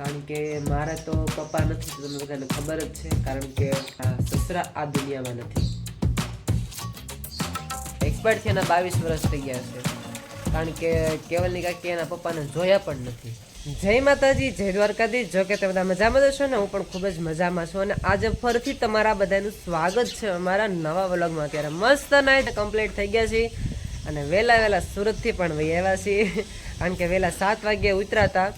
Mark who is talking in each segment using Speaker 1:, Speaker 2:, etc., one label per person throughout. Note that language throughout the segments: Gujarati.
Speaker 1: કારણ કે મારા તો પપ્પા નથી, તો બધાને ખબર જ છે, કારણ કે સસરા આ દુનિયામાં નથી. એક્સપર્ટ છે એના બાવીસ વર્ષ થઈ ગયા છે. કારણ કે કેવલની કાકી એના પપ્પાને જોયા પણ નથી. જય માતાજી, જય દ્વારકાધીશ. જો કે તમે બધા મજામાં છો ને, હું પણ ખૂબ જ મજામાં છું. અને આજે ફરીથી તમારા બધાનું સ્વાગત છે અમારા નવા વ્લોગમાં. અત્યારે મસ્ત નાઇટ કમ્પ્લીટ થઈ ગયા છે. અને વહેલા વહેલા સુરતથી પણ વહી આવ્યા છીએ. કારણ કે વહેલા સાત વાગ્યે ઉતરાતા.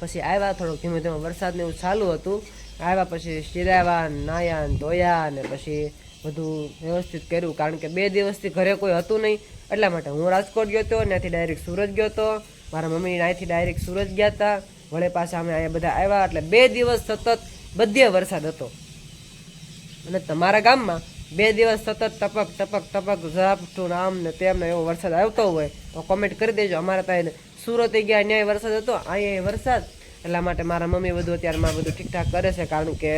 Speaker 1: પછી આવ્યા થોડોક ધીમે ધીમે વરસાદ ને એવું ચાલુ હતું. આવ્યા પછી શિરાવા, નાયા ને ધોયા ને પછી બધું વ્યવસ્થિત કર્યું. કારણ કે બે દિવસથી ઘરે કોઈ હતું નહીં. એટલા માટે હું રાજકોટ ગયો હતો ત્યાંથી ડાયરેક્ટ સુરત ગયો હતો. મારા મમ્મી અહીંથી ડાયરેક્ટ સુરત ગયા હતા. વળે પાછા અમે અહીંયા બધા આવ્યા એટલે બે દિવસ સતત બધે વરસાદ હતો. અને તમારા ગામમાં બે દિવસ સતત ટપક ટપક ટપક, ઝાપટું આમ ને તેમને એવો વરસાદ આવતો હોય તો કોમેન્ટ કરી દેજો. અમારા ત્યાં સુરત ગયા ન્યાય વરસાદ હતો અહીંયા વરસાદ. એટલા માટે મારા મમ્મી બધું અત્યારમાં બધું ઠીકઠાક કરે છે, કારણ કે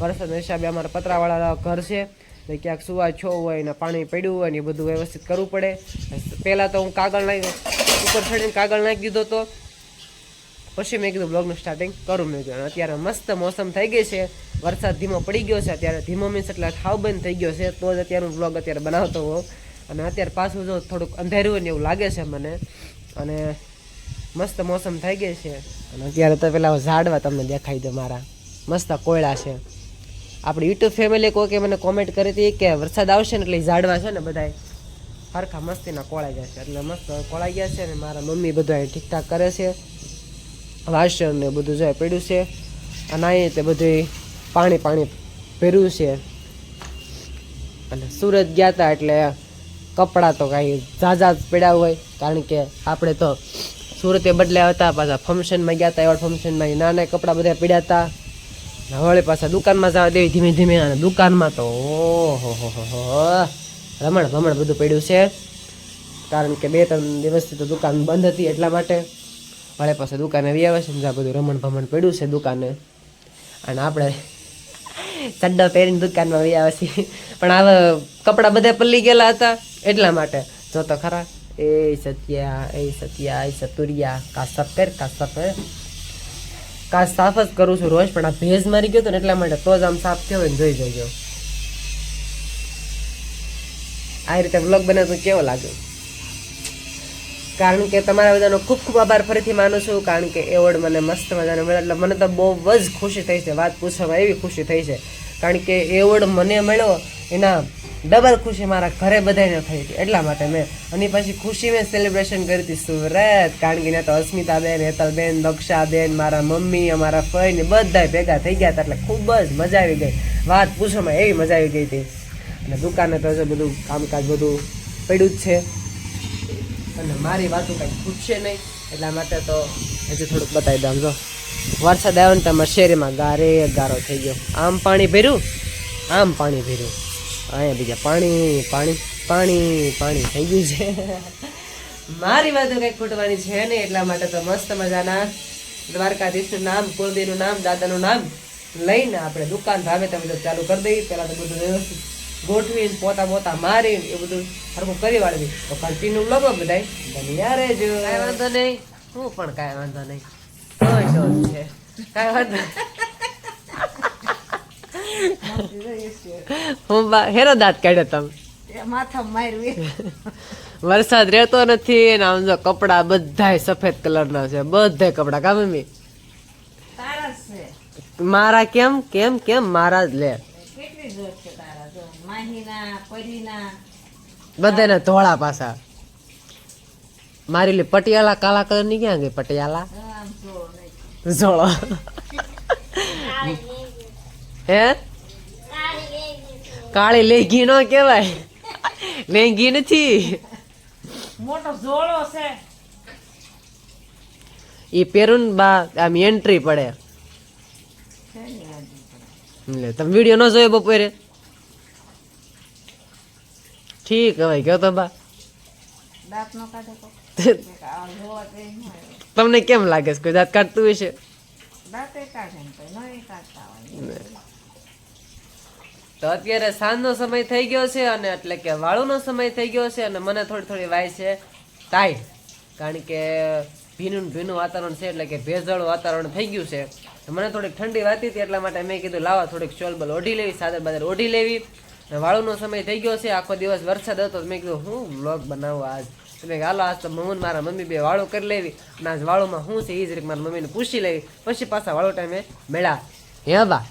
Speaker 1: વરસાદના હિસાબે અમારા પતરાવાળા ઘર છે. ને ક્યાંક સુવા છો હોય ને પાણી પડ્યું હોય ને એ બધું વ્યવસ્થિત કરવું પડે. પહેલાં તો હું કાગળ નાખી ઉપર ચડીને કાગળ નાખી દીધો હતો પછી મેં કીધું બ્લોગનું સ્ટાર્ટિંગ કરું. મેં કીધું, અત્યારે મસ્ત મોસમ થઈ ગઈ છે, વરસાદ ધીમો પડી ગયો છે, અત્યારે ધીમો મીન્સ એટલે ઠાવ બંધ થઈ ગયો છે, તો જ અત્યારે હું બ્લોગ અત્યારે બનાવતો હોઉં. અને અત્યારે પાછું જો થોડુંક અંધેરું ને એવું લાગે છે મને. અને મસ્ત મોસમ થઈ ગઈ છે. અને અત્યારે તો પેલા ઝાડવા તમને દેખાઈ દે મારા. મસ્ત કોયડા છે. આપણી યુટ્યુબ ફેમિલી કોઈ કે મને કોમેન્ટ કરી હતી કે વરસાદ આવશે ને એટલે ઝાડવા છે ને બધાય. હરખા મસ્તીના કોળાઈ ગયા છે. એટલે મસ્ત કોળાઈ ગયા છે ને મારા મમ્મી બધું અહીં ઠીકઠાક કરે છે. વાસણ ને બધું જાય પડ્યું છે. અને અહીં તે બધું પાણી પાણી ભર્યું છે. અને સુરત ગયા હતા એટલે કપડાં તો કાંઈ ઝાઝા જ પડ્યા હોય. કારણ કે આપણે તો સુરતે બદલ્યા હતા, પાછા ફંક્શનમાં ગયા હતા, એવા ફંક્શનમાં નાના કપડાં બધા પડ્યા હતા. ને પાછા દુકાનમાં જવા દેવી ધીમે ધીમે, અને દુકાનમાં તો ઓહો હો રમણ ભમણ બધું પડ્યું છે. કારણ કે બે ત્રણ દિવસથી તો દુકાન બંધ હતી એટલા માટે. વળે પાસે દુકાને આવી આવે છે બધું રમણ ભમણ પડ્યું છે દુકાને. અને આપણે ચડ્ડો પહેરીને દુકાનમાં આવી આવે છે. પણ હવે કપડાં બધા પલ્લી ગયેલા હતા એટલા માટે. જો તો ખરા. એ સત્યા એ સત્યા એ સતુરિયા કા કર કા સપ કા સાફ જ કરું છું રોજ પણ આ ભેજ મારી ગયો હતો એટલા માટે તો જ આમ સાફ થયો હોય ને જોઈ જોઈજો આ રીતે વ્લોગ બને તો કેવો લાગ્યો કારણ કે તમારા બધાનો ખૂબ ખૂબ આભાર ફરીથી માનું છું કારણ કે એવોર્ડ મને મસ્ત મજાનો મળ્યો એટલે મને તો બહુ જ ખુશી થઈ છે વાત પૂછવામાં એવી ખુશી થઈ છે કારણ કે એવોર્ડ મને મળ્યો એના ડબલ ખુશી મારા ઘરે બધાને થઈ હતી. એટલા માટે મેં અને પછી ખુશી મેં સેલિબ્રેશન કરી હતી સુરત. કારણ કે ત્યાં તો અસ્મિતાબેન, હેતલબેન, દક્ષાબેન, મારા મમ્મી, અમારા ફઈ ને બધા ભેગા થઈ ગયા હતા એટલે ખૂબ જ મજા આવી ગઈ. વાત પૂછવામાં એવી મજા આવી ગઈ હતી. અને દુકાને તો હજુ બધું કામકાજ બધું પડ્યું જ છે. અને મારી વાતો કંઈ ખૂટશે નહીં. એટલા માટે તો હજી થોડુંક બતાવી દઉં જો. વરસાદ આવ્યો ને તમારા શેરીમાં ગારે ગારો થઈ ગયો. આમ પાણી ભર્યું? આમ પાણી ભર્યું. અહીંયા બીજા પાણી પાણી પાણી પાણી થઈ ગયું છે. મારી વાતો કંઈ ખૂટવાની છે નહીં, એટલા માટે તો મસ્ત મજાના દ્વારકાધીશનું નામ, કુળદેવનું નામ, દાદાનું નામ લઈને આપણે દુકાન ભાવે તમે બધું ચાલુ કરી દઈએ. પહેલાં તો બધું વ્યવસ્થિત ગોઠવીને પોતા પોતા મારીને એ બધું સરખું કરી વાળવી તો કન્ટિન્યુ લગો બધાય. બન્યા રહેજો કાંઈ વાંધો નહીં. હું પણ કાંઈ વાંધો નહીં. કાંઈ વાંધો હું હેરો દાંત કાઢ્યો તમે.
Speaker 2: માથા મારવી
Speaker 1: વરસાદ રહેતો નથી ને આમ જો કપડા બધાય સફેદ કલરના છે. બધાય કપડા. કામ મમ્મી? મારા કેમ? કેમ કેમ? મારા જ લે. બધાને ધોળા પાછા મારી લે પટિયાલા કાલા કલરની ક્યાં ગઈ પટિયાલા? જોળો હે? કાળી લેંગી નો કહેવાય. લેંગી નથી.
Speaker 2: મોટો ઝોળો છે.
Speaker 1: એ પહેરું ને બા આમ એન્ટ્રી પડે.
Speaker 2: શેની
Speaker 1: લે તમે વીડિયો ન જોયો બપોરે? ઠીક હવે કયો તો બા.
Speaker 2: દાંત નો કાઢે કો આ જોવા તે ન હોય.
Speaker 1: તમને કેમ લાગે છે? કોઈ દાંત કાઢતું હશે?
Speaker 2: દાંત કાઢે ન કાઢતા હોય.
Speaker 1: તો અત્યારે સાંજનો સમય થઈ ગયો છે અને એટલે કે વાળુનો સમય થઈ ગયો છે અને મને થોડી થોડી વાય છે ટાઈટ કારણ કે ભીનું ભીનું વાતાવરણ છે એટલે કે ભેજળ વાતાવરણ થઈ ગયું છે. મને થોડીક ઠંડી વાતી હતી એટલા માટે મેં કીધું લાવા થોડીક ચોલબલ ઓઢી લેવી સાદર બાદર ઓઢી લેવી. અને વાળુનો સમય થઈ ગયો છે આખો દિવસ વરસાદ હતો તો મેં કીધું હું વ્લોગ બનાવું આજ. તમે હાલો આજ તો મમ્મી મારા મમ્મી બે વાળું કરી લેવી અને આજ વાળુમાં શું છે એ જ રીત મારા મમ્મીને પૂછી લેવી. પછી પાછા વાળો ટાઈમે મેળા. હે બા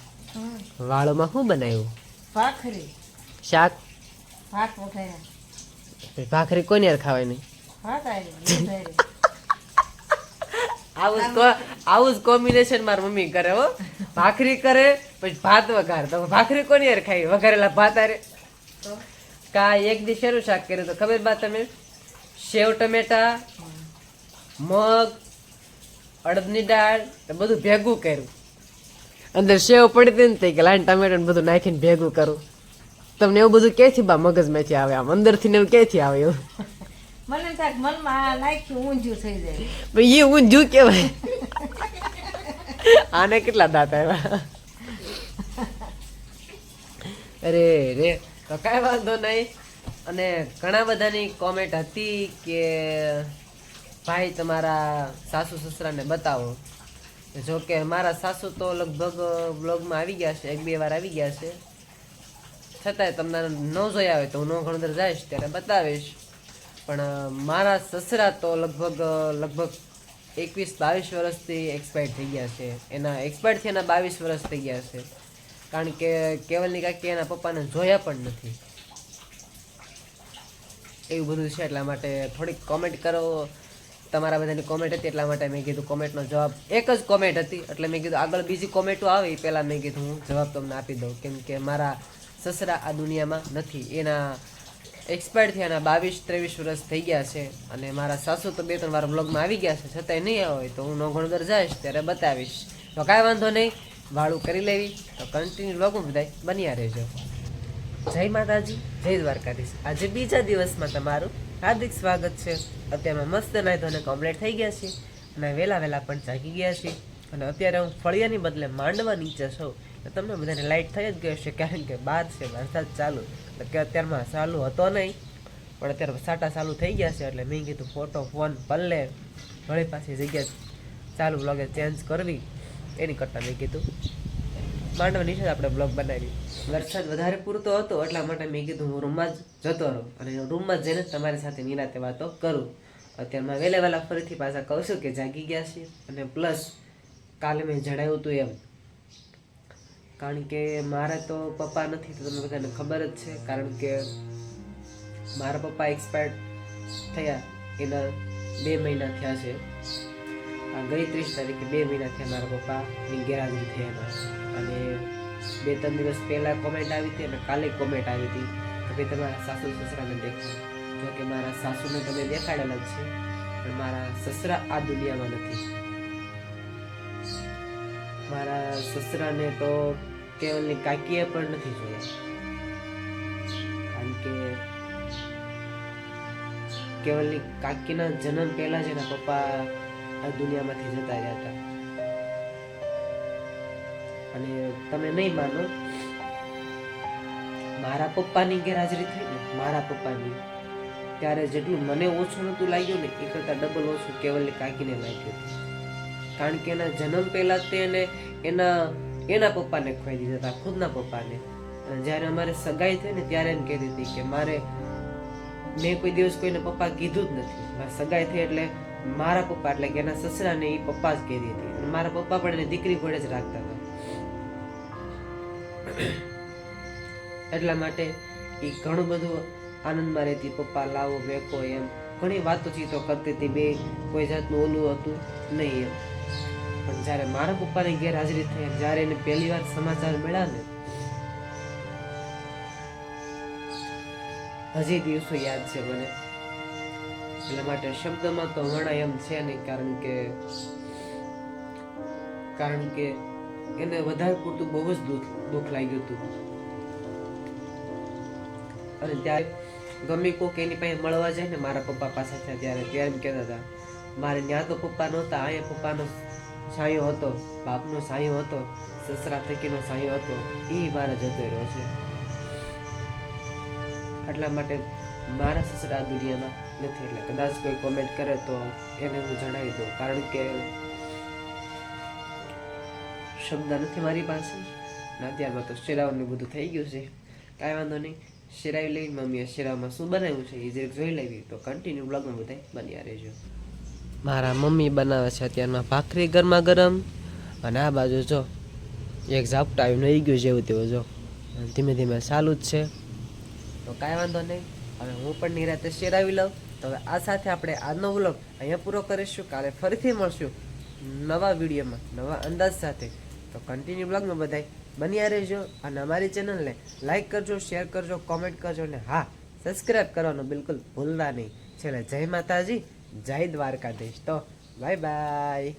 Speaker 1: વાળુમાં શું બનાવ્યું?
Speaker 2: ભાખરી.
Speaker 1: શાક?
Speaker 2: ભાત વઘાર્યા.
Speaker 1: ભાખરી કોની યાર ખાવાય નહીં?
Speaker 2: ભાત આવી આવી.
Speaker 1: કોમ્બિનેશન મારી મમ્મી કરે હો. ભાખરી કરે પછી ભાત વઘાર. તો ભાખરી કોની યાર ખાઈ? વઘારેલા ભાત આરે. કા એક દી શેનું શાક કર્યું તો ખબર બા તમે સેવ ટમેટા મગ અડદની દાળ બધું ભેગું કર્યું. અંદર સેવ પડી હતી ને તે કે લાઈન ટમેટા બધું નાખીને ભેગું કરું. તમને એવું બધું ક્યાંથી બા મગજમાંથી આવે? આમ અંદરથી ને એવું ક્યાંથી આવે એવું?
Speaker 2: મને થાય મનમાં નાખ્યું ઊંધિયું થઈ જાય.
Speaker 1: પણ એ ઊંધું કહેવાય. આને કેટલા દાંત આવ્યા? અરે રે તો કાંઈ વાંધો નહીં. અને ઘણા બધાની કોમેન્ટ હતી કે ભાઈ તમારા સાસુ સસરાને બતાવો. જો કે મારા સાસુ તો લગભગ બ્લોગમાં આવી ગયા છે, એક બે વાર આવી ગયા છે. છતાંય તમને ન જોયા હોય તો હું ન ગણતર જઈશ, ત્યારે બતાવીશ. પણ મારા સસરા તો લગભગ લગભગ એકવીસ, બાવીસ વર્ષથી એક્સપાયર થઈ ગયા છે. એના એક્સપાયર એના બાવીસ વર્ષ થઈ ગયા છે. કારણ કે કેવલની કાકી એના પપ્પાને જોયા પણ નથી. એવું બધું છે, એટલા માટે થોડીક કોમેન્ટ કરો. તમારા બધાની કોમેન્ટ હતી એટલા માટે મેં કીધું કોમેન્ટનો જવાબ એક જ કોમેન્ટ હતી. એટલે મેં કીધું આગળ બીજી કોમેન્ટો આવે, એ પહેલાં મેં કીધું હું જવાબ તમને આપી દઉં. કેમ કે મારા સસરા આ દુનિયામાં નથી. એના એક્સપાયર થયાના બાવીસ, ત્રેવીસ વર્ષ થઈ ગયા છે અને મારા સાસુ તો બે, ત્રણ વાર બ્લોગમાં આવી ગયા છે. છતાંય નહીં આવે તો હું નોગણગર જઈશ, ત્યારે બતાવીશ. તો કાંઈ વાંધો નહીં, વાળું કરી લેવી. તો કન્ટિન્યુ બ્લોગમાં બધાય બન્યા રહેજો. જય માતાજી, જય દ્વારકાધીશ. આજે બીજા દિવસમાં તમારું હાર્દિક સ્વાગત છે. અત્યારમાં મસ્ત નાહી ધોને કમ્પ્લીટ થઈ ગયા છે અને વહેલા વહેલા પણ જાગી ગયા છે અને અત્યારે હું ફળિયાની બદલે માંડવા નીચે છું. તમને બધાને લાઇટ થઈ જ ગયો છે કારણ કે બહાર છે, વરસાદ ચાલુ. એટલે કે અત્યારમાં ચાલુ હતો નહીં, પણ અત્યારે સાટા ચાલુ થઈ ગયા છે એટલે મેં કીધું ફોટો ફોન પલ્લે. વળી પાછી જગ્યા ચાલુ બ્લોગે ચેન્જ કરવી. એની કરતાં મેં કીધું માંડવા છે આપણે બ્લોગ બનાવી. વરસાદ વધારે પૂરતો હતો, એટલા માટે મેં કીધું હું રૂમમાં જ જતો રહું. અને રૂમમાં જઈને તમારી સાથે નિરાતે વાતો કરું. અત્યારમાં વહેલા વહેલા ફરીથી પાછા કહું છું કે જાગી ગયા છે અને પ્લસ કાલે મેં જણાવ્યું હતું એમ. કારણ કે મારે તો પપ્પા નથી, તો તમને બધાને ખબર જ છે. કારણ કે મારા પપ્પા એક્સપાયર્ડ થયા. એના બે મહિના થયા છે. આ ગઈ ત્રીસ તારીખે બે મહિના થયા મારા પપ્પાની ગેરહાજરી થયા અને બે ત્રણ દિવસ પહેલાં કોમેન્ટ આવી હતી અને કાલે કોમેન્ટ આવી હતી કે ભાઈ તમારા સાસુ સસરાને દેખો. જો કે મારા સાસુને તમે દેખાડેલા જ છે, પણ મારા સસરા આ દુનિયામાં નથી. મારા સસરાને તો કેવલની કાકીએ પણ નથી જોયા. કારણ કે કેવલની કાકીના જન્મ પહેલાં જ એના પપ્પા આ દુનિયામાંથી જતા રહ્યા હતા. અને તમે નહીં માનો, મારા પપ્પાની ગેરહાજરી થઈ ને, મારા પપ્પાની, ત્યારે જેટલું મને ઓછું નહોતું લાગ્યું ને, એ કરતાં ડબલ ઓછું કેવલની કાકીને લાગ્યું. કારણ કે એના જન્મ પહેલા તે એને એના એના પપ્પાને ખોઈ દીધા હતા, ખુદના પપ્પાને. જ્યારે અમારે સગાઈ થઈ ને, ત્યારે એમ કહેતી હતી કે મારે, મેં કોઈ દિવસ કોઈને પપ્પા કીધું જ નથી. મારે સગાઈ થઈ એટલે મારા પપ્પા, એટલે કે એના સસરાને એ પપ્પા જ કહેતી હતી. મારા પપ્પા પણ એને દીકરી ઘોડે જ રાખતા હતા. એટલા માટે એ ઘણું બધું આનંદમાં રહેતી. પપ્પા, લાવો, વેકો એમ. ઘણી વાતોચીતો કરતી હતી બે. કોઈ જાતનું ઓલું હતું નહીં એમ. પણ જ્યારે મારા પપ્પાની ગેરહાજરી થઈ જ્યારે એને પહેલી વાર સમાચાર મળ્યા ને, હજી દિવસો યાદ છે મને. એટલા માટે શબ્દમાં તો વર્ણાય એમ છે નહીં, કારણ કે કારણ કે એને વધારે પૂરતું બહુ જ દુઃખ દુઃખ લાગ્યું હતું. અને ત્યારે ગમે કોક એની પાસે મળવા જાય ને મારા પપ્પા પાસે થયા ત્યારે ત્યારે એમ કહેતા હતા, મારે ત્યાં તો પપ્પા નહોતા, અહીંયા પપ્પાનો સાયો હતો, બાપનો સાયો હતો, સસરા થકીનો સાયો હતો એ મારે જતો રહ્યો છે. એટલા માટે મારા સસરા દુનિયામાં નથી એટલે કદાચ કોઈ કોમેન્ટ કરે તો એને હું જણાવી દઉં, કારણ કે શબ્દ નથી મારી પાસે. ના અત્યારમાં તો શેરાવનું બધું થઈ ગયું છે. કાંઈ વાંધો નહીં. શેરાવી લઈ મમ્મીએ શેરાવમાં શું બનાવ્યું છે એ જરાક જોઈ લેવી. તો કન્ટિન્યુ બ્લોગમાં બધા બન્યા રહેજો. મારા મમ્મી બનાવે છે અત્યારમાં ભાખરી ગરમા ગરમ. અને આ બાજુ જો, એક ઝાપટા ટાઈમ નહીં ગયું જેવું તેવું જો. ધીમે ધીમે ચાલુ જ છે. તો કાંઈ વાંધો નહીં. હવે હું પણ નિરાતે શેરાવી લઉં. તો હવે આ સાથે આપણે આજનો વ્લોગ અહીંયા પૂરો કરીશું. કાલે ફરીથી મળશું નવા વિડીયોમાં, નવા અંદાજ સાથે. તો કન્ટિન્યુ બ્લોગમાં બધાય બન્યા રહેજો અને અમારી ચેનલને લાઇક કરજો શેર કરજો કોમેન્ટ કરજો અને હા સબસ્ક્રાઈબ કરવાનું બિલકુલ ભૂલતા નહીં. છેલ્લે જય માતાજી, જય દ્વારકાધીશ. તો બાય બાય